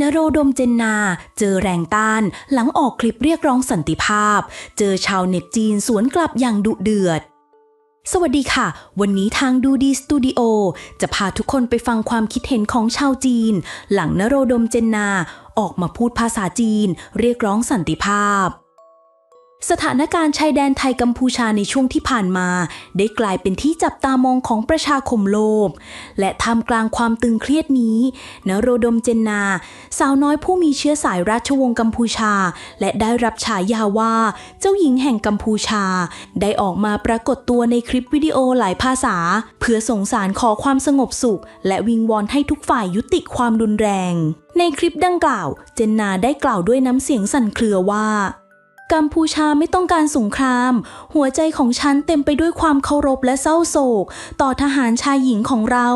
นโรดมเจนนา เจอแรงต้าน หลังออกคลิปเรียกร้องสันติภาพ เจอชาวเน็ตจีนสวนกลับอย่างดุเดือด สวัสดีค่ะ วันนี้ทางดูดีสตูดิโอจะพาทุกคนไปฟังความคิดเห็นของชาวจีน หลังนโรดมเจนนา ออกมาพูดภาษาจีน เรียกร้องสันติภาพ สถานการณ์ชายแดนไทยกัมพูชาในช่วงที่ผ่านมา ได้กลายเป็นที่จับตามองของประชาคมโลก และท่ามกลางความตึงเครียดนี้นโรดมเจนนา สาวน้อยผู้มีเชื้อสายราชวงศ์กัมพูชา และได้รับฉายาว่า เจ้าหญิงแห่งกัมพูชา ได้ออกมาปรากฏตัวในคลิปวิดีโอหลายภาษา เพื่อส่งสารขอความสงบสุข และวิงวอนให้ทุกฝ่ายยุติความรุนแรง ในคลิปดังกล่าว เจนนาได้กล่าวด้วยน้ำเสียงสั่นเครือว่า กัมพูชาไม่ต้องการสงคราม หัวใจของฉันเต็มไปด้วยความเคารพและเศร้าโศก ต่อทหารชายหญิงของเรา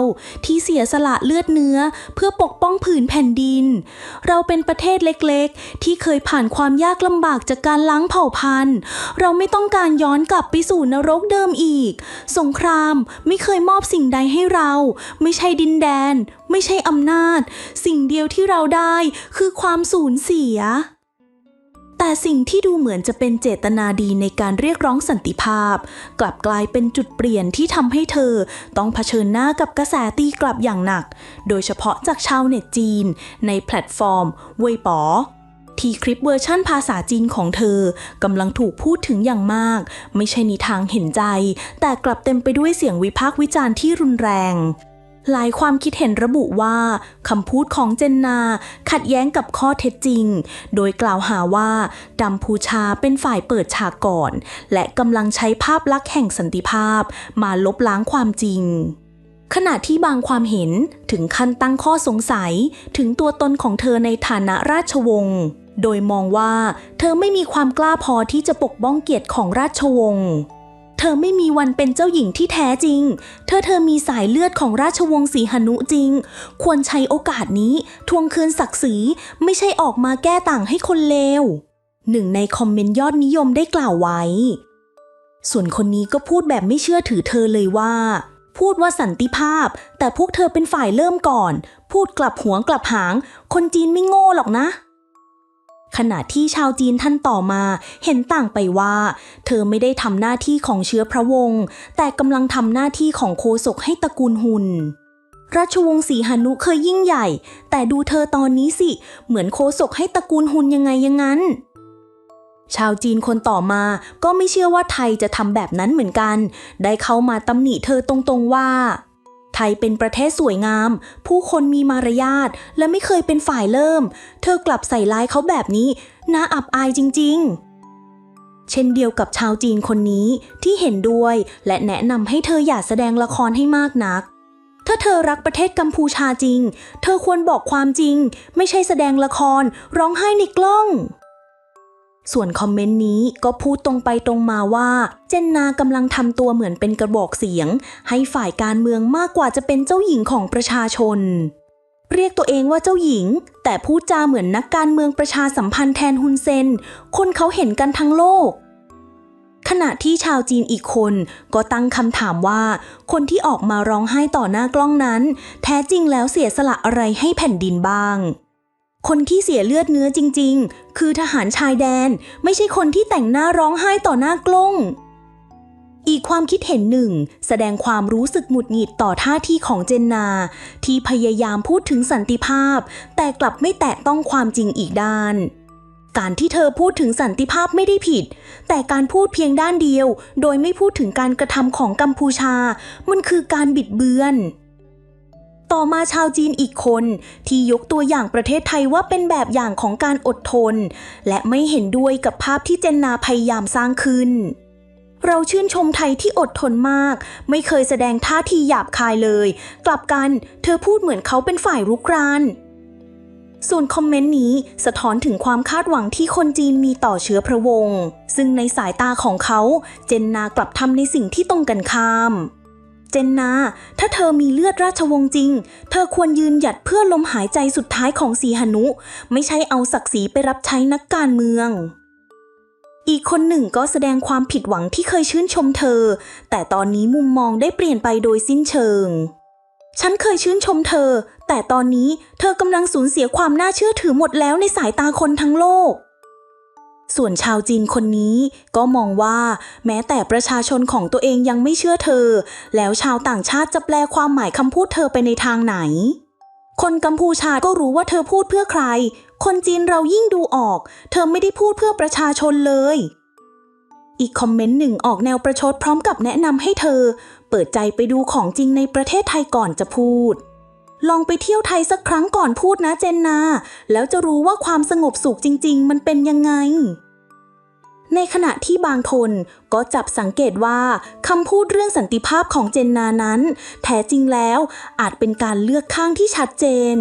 ที่เสียสละเลือดเนื้อ เพื่อปกป้องผืนแผ่นดิน เราเป็นประเทศเล็กๆ ที่เคยผ่านความยากลำบากจากการล้างเผ่าพันธุ์ เราไม่ต้องการย้อนกลับไปสู่นรกเดิมอีก สงครามไม่เคยมอบสิ่งใดให้เรา ไม่ใช่ดินแดน ไม่ใช่อำนาจ สิ่งเดียวที่เราได้คือความสูญเสีย แต่สิ่งที่ดูเหมือนจะเป็นเจตนาดีในการเรียกร้องสันติภาพ กลับกลายเป็นจุดเปลี่ยนที่ทำให้เธอต้องเผชิญหน้ากับกระแสตีกลับอย่างหนัก โดยเฉพาะจากชาวเน็ตจีน ในแพลตฟอร์มเว่ยป๋อที่คลิปเวอร์ชั่นภาษาจีนของเธอกำลังถูกพูดถึงอย่างมาก ไม่ใช่นิทางเห็นใจ แต่กลับเต็มไปด้วยเสียงวิพากษ์วิจารณ์ที่รุนแรง หลายความคิดเห็นระบุว่าคำพูดของเจนนาขัดแย้งกับข้อเท็จจริง โดยกล่าวหาว่ากัมพูชาเป็นฝ่ายเปิดฉากก่อน และกำลังใช้ภาพลักษณ์แห่งสันติภาพมาลบล้างความจริง ขณะที่บางความเห็นถึงขั้นตั้งข้อสงสัยถึงตัวตนของเธอในฐานะราชวงศ์ โดยมองว่าเธอไม่มีความกล้าพอที่จะปกป้องเกียรติของราชวงศ์ เธอไม่มีวันเป็นเจ้าหญิงที่แท้จริง เธอเธอมีสายเลือดของราชวงศ์สีหนุจริง ควรใช้โอกาสนี้ทวงคืนศักดิ์ศรีไม่ใช่ออกมาแก้ต่างให้คนเลว หนึ่งในคอมเมนต์ยอดนิยมได้กล่าวไว้ ส่วนคนนี้ก็พูดแบบไม่เชื่อถือเธอเลยว่า พูดว่าสันติภาพ แต่พวกเธอเป็นฝ่ายเริ่มก่อน พูดกลับหัวกลับหาง คนจีนไม่โง่หรอกนะ ขณะที่ชาวจีนท่านต่อมาเห็นต่างไปว่า เธอไม่ได้ทำหน้าที่ของเชื้อพระวงศ์แต่กำลังทำหน้าที่ของโคศกให้ตระกูลหุนราชวงศ์สีหนุเคยยิ่งใหญ่ แต่ดูเธอตอนนี้สิ เหมือนโคศกให้ตระกูลหุนยังไงยังงั้น ชาวจีนคนต่อมาก็ไม่เชื่อว่าไทยจะทำแบบนั้นเหมือนกัน ได้เข้ามาตำหนิเธอตรงๆว่า ไทยเป็นประเทศสวยงาม ผู้คนมีมารยาทและไม่เคยเป็นฝ่ายเริ่ม เธอกลับใส่ร้ายเขาแบบนี้ น่าอับอายจริง ๆเช่นเดียวกับชาวจีนคนนี้ที่เห็นด้วยและแนะนำให้เธออย่าแสดงละครให้มากนัก ถ้าเธอรักประเทศกัมพูชาจริง เธอควรบอกความจริง ไม่ใช่แสดงละครร้องไห้ในกล้อง ส่วนคอมเมนต์นี้ก็พูดตรงไปตรงมาว่า เจนนากำลังทำตัวเหมือนเป็นกระบอกเสียง ให้ฝ่ายการเมืองมากกว่าจะเป็นเจ้าหญิงของประชาชน เรียกตัวเองว่าเจ้าหญิง แต่พูดจาเหมือนนักการเมืองประชาสัมพันธ์แทนฮุนเซน คนเขาเห็นกันทั้งโลก ขณะที่ชาวจีนอีกคนก็ตั้งคำถามว่า คนที่ออกมาร้องไห้ต่อหน้ากล้องนั้น แท้จริงแล้วเสียสละอะไรให้แผ่นดินบ้าง คนที่เสียเลือดเนื้อจริง ๆ คือทหารชายแดน ไม่ใช่คนที่แต่งหน้าร้องไห้ต่อหน้ากล้อง อีกความคิดเห็นหนึ่ง แสดงความรู้สึกหงุดหงิดต่อท่าทีของเจนนา ที่พยายามพูดถึงสันติภาพ แต่กลับไม่แตะต้องความจริงอีกด้านการที่เธอพูดถึงสันติภาพไม่ได้ผิด แต่การพูดเพียงด้านเดียว โดยไม่พูดถึงการกระทำของกัมพูชา มันคือการบิดเบือน ต่อมาชาวจีนอีกคน ที่ยกตัวอย่างประเทศไทยว่าเป็นแบบอย่างของการอดทน และไม่เห็นด้วยกับภาพที่เจนนาพยายามสร้างขึ้น เราชื่นชมไทยที่อดทนมาก ไม่เคยแสดงท่าทีหยาบคายเลย กลับกันเธอพูดเหมือนเขาเป็นฝ่ายรุกรานส่วนคอมเมนต์นี้สะท้อนถึงความคาดหวังที่คนจีนมีต่อเชื้อพระวงศ์ซึ่งในสายตาของเขา เจนนากลับทำในสิ่งที่ตรงกันข้าม เจนนา ถ้าเธอมีเลือดราชวงศ์จริง เธอควรยืนหยัดเพื่อลมหายใจสุดท้ายของสีหนุ ไม่ใช่เอาศักดิ์ศรีไปรับใช้นักการเมือง อีกคนหนึ่งก็แสดงความผิดหวังที่เคยชื่นชมเธอ แต่ตอนนี้มุมมองได้เปลี่ยนไปโดยสิ้นเชิง ฉันเคยชื่นชมเธอ แต่ตอนนี้เธอกำลังสูญเสียความน่าเชื่อถือหมดแล้วในสายตาคนทั้งโลก ส่วนชาวจีนคนนี้ก็มองว่าแม้แต่ประชาชนของตัวเองยังไม่เชื่อเธอ แล้วชาวต่างชาติจะแปลความหมายคำพูดเธอไปในทางไหน คนกัมพูชาก็รู้ว่าเธอพูดเพื่อใคร คนจีนเรายิ่งดูออก เธอไม่ได้พูดเพื่อประชาชนเลย อีกคอมเมนต์หนึ่งออกแนวประชดพร้อมกับแนะนำให้เธอ เปิดใจไปดูของจริงในประเทศไทยก่อนจะพูด ลองไปเที่ยวไทยสักครั้งก่อนพูดนะเจนนา แล้วจะรู้ว่าความสงบสุขจริง ๆ มันเป็นยังไง ในขณะที่บางคนก็จับสังเกตว่าคำพูดเรื่องสันติภาพของเจนนานั้น แท้จริงแล้วอาจเป็นการเลือกข้างที่ชัดเจน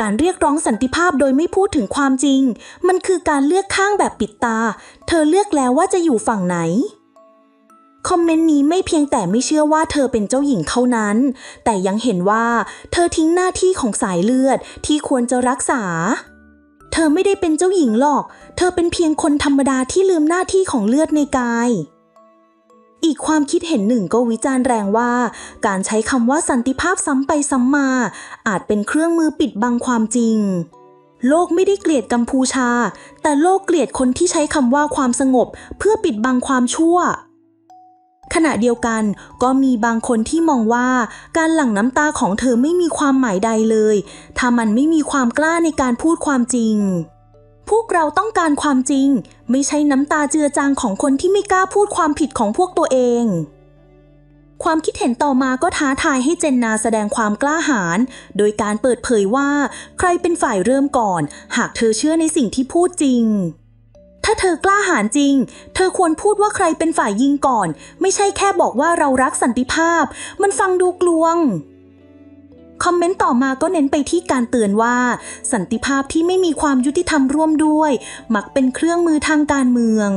การเรียกร้องสันติภาพโดยไม่พูดถึงความจริง มันคือการเลือกข้างแบบปิดตา เธอเลือกแล้วว่าจะอยู่ฝั่งไหน คอมเมนต์นี้ไม่เพียงแต่ไม่เชื่อว่าเธอเป็นเจ้าหญิงเท่านั้น แต่ยังเห็นว่าเธอทิ้งหน้าที่ของสายเลือดที่ควรจะรักษา เธอไม่ได้เป็นเจ้าหญิงหรอก เธอเป็นเพียงคนธรรมดาที่ลืมหน้าที่ของเลือดในกาย อีกความคิดเห็นหนึ่งก็วิจารณ์แรงว่า การใช้คำว่าสันติภาพซ้ำไปซ้ำมา อาจเป็นเครื่องมือปิดบังความจริงโลกไม่ได้เกลียดกัมพูชา แต่โลกเกลียดคนที่ใช้คำว่าความสงบเพื่อปิดบังความชั่ว ขณะเดียวกันก็มีบางคนที่มองว่าการหลั่งน้ำตาของเธอไม่มีความหมายใดเลย ถ้ามันไม่มีความกล้าในการพูดความจริง พวกเราต้องการความจริง ไม่ใช่น้ำตาเจือจางของคนที่ไม่กล้าพูดความผิดของพวกตัวเองความคิดเห็นต่อมาก็ท้าทายให้เจนนาแสดงความกล้าหาญโดยการเปิดเผยว่า ใครเป็นฝ่ายเริ่มก่อน หากเธอเชื่อในสิ่งที่พูดจริง ถ้าเธอกล้าหาญจริง เธอควรพูดว่าใครเป็นฝ่ายยิงก่อน ไม่ใช่แค่บอกว่าเรารักสันติภาพ มันฟังดูกลวงคอมเมนต์ต่อมาก็เน้นไปที่การเตือนว่า สันติภาพที่ไม่มีความยุติธรรมร่วมด้วย มักเป็นเครื่องมือทางการเมือง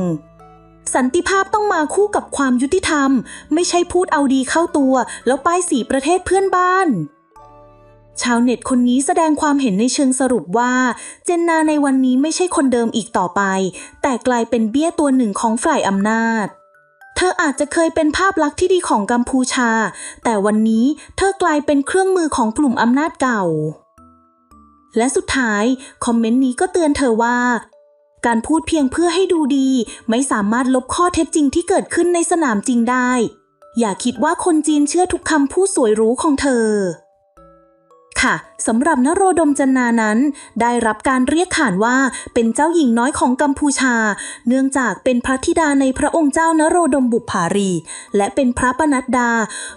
สันติภาพต้องมาคู่กับความยุติธรรม ไม่ใช่พูดเอาดีเข้าตัว แล้วป้ายสีประเทศเพื่อนบ้าน ชาวเน็ตคนนี้แสดงความเห็นในเชิงสรุปว่า เจนนาในวันนี้ไม่ใช่คนเดิมอีกต่อไป แต่กลายเป็นเบี้ยตัวหนึ่งของฝ่ายอำนาจ เธออาจจะเคยเป็นภาพลักษณ์ที่ดีของกัมพูชา แต่วันนี้เธอกลายเป็นเครื่องมือของกลุ่มอำนาจเก่า และสุดท้าย คอมเมนต์นี้ก็เตือนเธอว่า การพูดเพียงเพื่อให้ดูดี ไม่สามารถลบข้อเท็จจริงที่เกิดขึ้นในสนามจริงได้ อย่าคิดว่าคนจีนเชื่อทุกคำพูดสวยหรู้ของเธอ ค่ะสำหรับนโรดมจันนานั้น ได้รับการเรียกขานว่าเป็นเจ้าหญิงน้อยของกัมพูชา เนื่องจากเป็นพระธิดาในพระองค์เจ้านโรดมบุปผารี และเป็นพระปนัดดา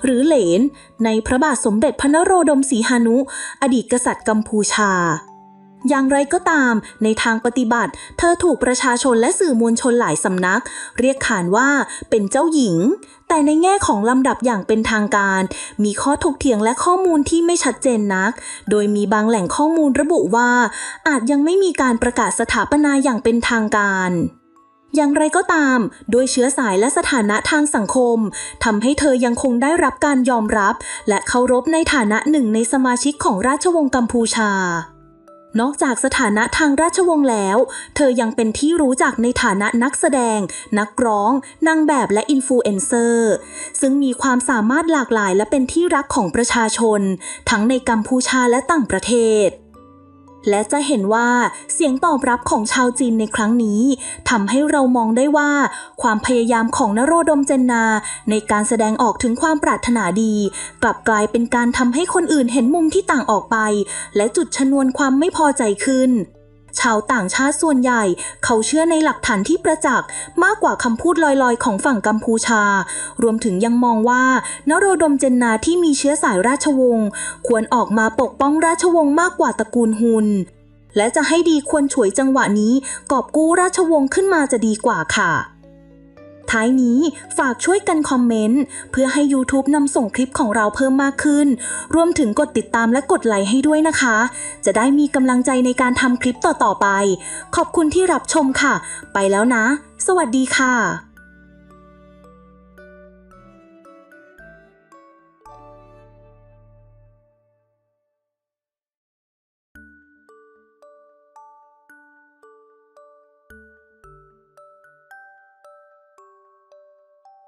หรือเหลน ในพระบาทสมเด็จพระนโรดมศรีหานุ อดีตกษัตริย์กัมพูชา อย่างไรก็ตาม ในทางปฏิบัติ เธอถูกประชาชนและสื่อมวลชนหลายสำนัก เรียกขานว่าเป็นเจ้าหญิง แต่ในแง่ของลำดับอย่างเป็นทางการ มีข้อถกเถียงและข้อมูลที่ไม่ชัดเจนนัก โดยมีบางแหล่งข้อมูลระบุว่า อาจยังไม่มีการประกาศสถาปนาอย่างเป็นทางการอย่างไรก็ตาม โดยเชื้อสายและสถานะทางสังคมทำให้เธอยังคงได้รับการยอมรับ และเคารพในฐานะหนึ่งในสมาชิกของราชวงศ์กัมพูชา นอกจากสถานะทางราชวงศ์แล้ว เธอยังเป็นที่รู้จักในฐานะนักแสดง นักร้อง นางแบบและอินฟลูเอนเซอร์ ซึ่งมีความสามารถหลากหลายและเป็นที่รักของประชาชน ทั้งในกัมพูชาและต่างประเทศ และจะเห็นว่าเสียงตอบรับของชาวจีนในครั้งนี้ทำให้เรามองได้ว่า ความพยายามของนโรดมเจนนา ในการแสดงออกถึงความปรารถนาดี กลับกลายเป็นการทำให้คนอื่นเห็นมุมที่ต่างออกไป และจุดชนวนความไม่พอใจขึ้น ชาวต่างชาติส่วนใหญ่ เขาเชื่อในหลักฐานที่ประจักษ์มากกว่าคำพูดลอยๆ ของฝั่งกัมพูชา รวมถึงยังมองว่านโรดมเจนนาที่มีเชื้อสายราชวงศ์ควรออกมาปกป้องราชวงศ์มากกว่าตระกูลฮุน และจะให้ดีควรฉวยจังหวะนี้กอบกู้ราชวงศ์ขึ้นมาจะดีกว่าค่ะ ท้ายนี้ฝากช่วยกันคอมเมนต์ เพื่อให้ YouTube นำส่งคลิปของเราเพิ่มมากขึ้น รวมถึงกดติดตามและกดไลค์ให้ด้วยนะคะ จะได้มีกำลังใจในการทำคลิปต่อๆไป ขอบคุณที่รับชมค่ะ ไปแล้วนะ สวัสดีค่ะ